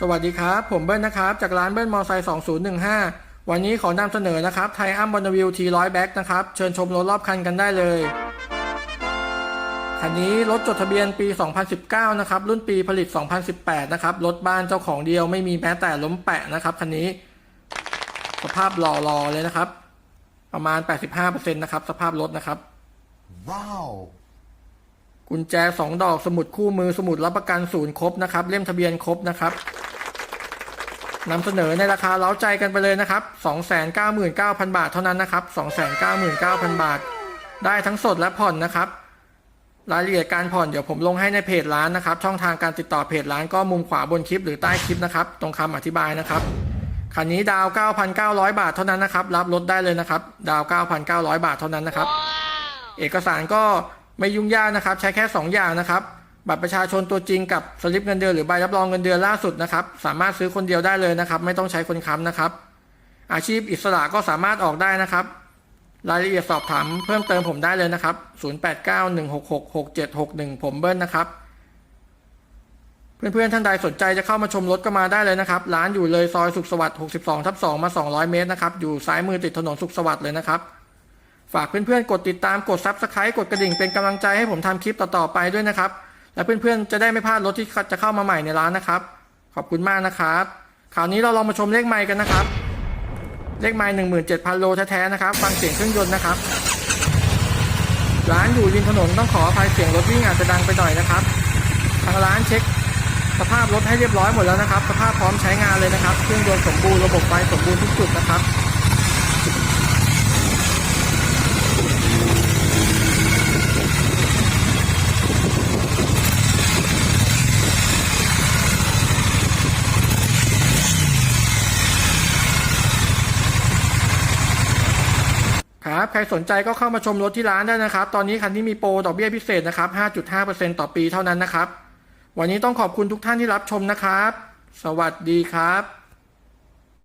สวัสดีครับ ผมเบิ้ลนะครับ จากร้านเบิ้ลมอไซค์2015 วันนี้ขอนำเสนอนะครับไทอัมบอนวิวทีร้อยแบ็กนะครับ เชิญชมรถรอบคันกันได้เลย คันนี้รถจดทะเบียนปี 2019 นะครับ รุ่นปีผลิต 2018 นะครับ รถบ้านเจ้าของเดียวไม่มีแม้แต่ล้มแปะนะครับ คันนี้ สภาพหล่อๆเลยนะครับ ประมาณ 85%นะครับ สภาพรถนะครับ Wow. กุญแจสองดอกสมุดคู่มือสมุดรับประกันศูนย์ครบนะครับ เล่มทะเบียนครบนะครับ นำเสนอในราคาเล้าใจกันไปเลยนะครับ 299,000 บาทเท่านั้นนะครับ 299,000 บาท ได้ทั้งสดและผ่อนนะครับ รายละเอียดการผ่อนเดี๋ยวผมลงให้ในเพจร้านนะครับ ช่องทางการติดต่อเพจร้านก็มุมขวาบนคลิปหรือใต้คลิปนะครับ ตรงคำอธิบายนะครับ คันนี้ดาว 9,900 บาทเท่านั้นนะครับ รับรถได้เลยนะครับ ดาว 9,900 บาทเท่านั้นนะครับ เอกสารก็ไม่ยุ่งยากนะครับ ใช้แค่ 2 อย่างนะครับ บัตรประชาชนตัวจริงกับสลิปเงินเดือนหรือใบรับรองเงินเดือนล่าสุดนะครับ สามารถซื้อคนเดียวได้เลยนะครับ ไม่ต้องใช้คนค้ำนะครับ อาชีพอิสระก็สามารถออกได้นะครับ รายละเอียดสอบถามเพิ่มเติมผมได้เลยนะครับ 0891666761 ผมเบิ้ลนะครับ เพื่อนๆท่านใดสนใจจะเข้ามาชมรถก็มาได้เลยนะครับ ร้านอยู่เลยซอยสุขสวัสดิ์62ทับ2มา 200 เมตรนะครับ อยู่ซ้ายมือติดถนนสุขสวัสดิ์เลยนะครับฝากเพื่อนๆ กดติดตาม กดซับสไครต์กดกระดิ่งเป็นกำลังใจให้ผมทำคลิปต่อๆไปด้วยนะครับ และเพื่อนๆจะได้ไม่พลาดรถที่จะเข้ามาใหม่ในร้านนะครับ ขอบคุณมากนะครับคราวนี้เราลองมาชมเลขไมค์กันนะครับ เลขไมค์หนึ่งหมื่นเจ็ดพันโลแท้ๆนะครับฟังเสียงเครื่องยนต์นะครับ ร้านอยู่ริมถนนต้องขออภัยเสียงรถวิ่งอาจจะดังไปหน่อยนะครับ ทางร้านเช็คสภาพรถให้เรียบร้อยหมดแล้วนะครับ สภาพพร้อมใช้งานเลยนะครับ เครื่องยนต์สมบูรณ์ระบบไฟสมบูรณ์ทุกจุดนะครับ ครับใครสนใจก็เข้ามาชมรถที่ร้านได้นะครับ ตอนนี้คันนี้มีโปรดอกเบี้ยพิเศษนะครับ 5.5%ต่อปีเท่านั้นนะครับ วันนี้ต้องขอบคุณทุกท่านที่รับชมนะครับ สวัสดีครับ